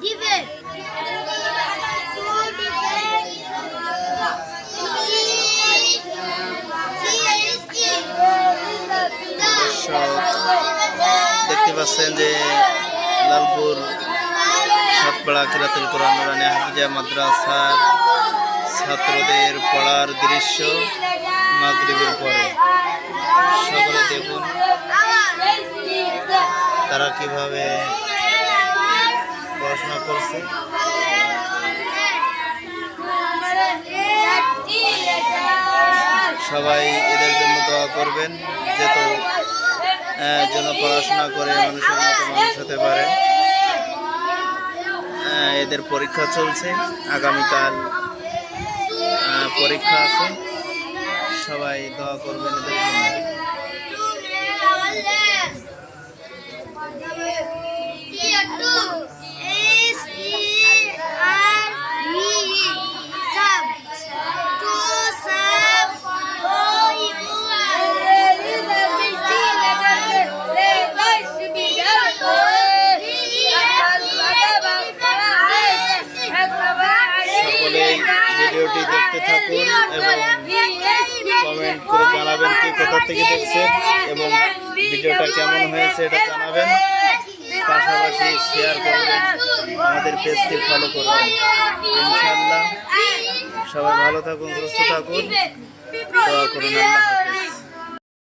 Defend. দেখতে পাচ্ছেন যে লালপুর সাতপাড়া কিরাতুল কোরআন নুরানি হাফিজা মাদ্রাসার ছাত্রদের পড়ার দৃশ্য মাগরিবের পরে সকলে দেখুন, তারা কীভাবে পড়াশোনা করছে। সবাই এদের জন্য দোয়া করবেন, যেহেতু যেন পড়াশোনা করে মানুষের মতো মানুষ হতে পারে। এদের পরীক্ষা চলছে, আগামীকাল পরীক্ষা আছে। সবাই দোয়া করবেন এদের জন্য। ভিডিওটি দেখতে থাকুন এবং কমেন্ট করে জানাবেন কি কোথা থেকে দেখছেন এবং ভিডিওটা কেমন হয়েছে এটা জানাবেন। পাশাপাশি শেয়ার করবেন। আমাদের পেজটি ফলো করবেন। ইনশাল্লাহ সবাই ভালো থাকুন, সুস্থ থাকুন। দোয়া করুন আল্লাহ।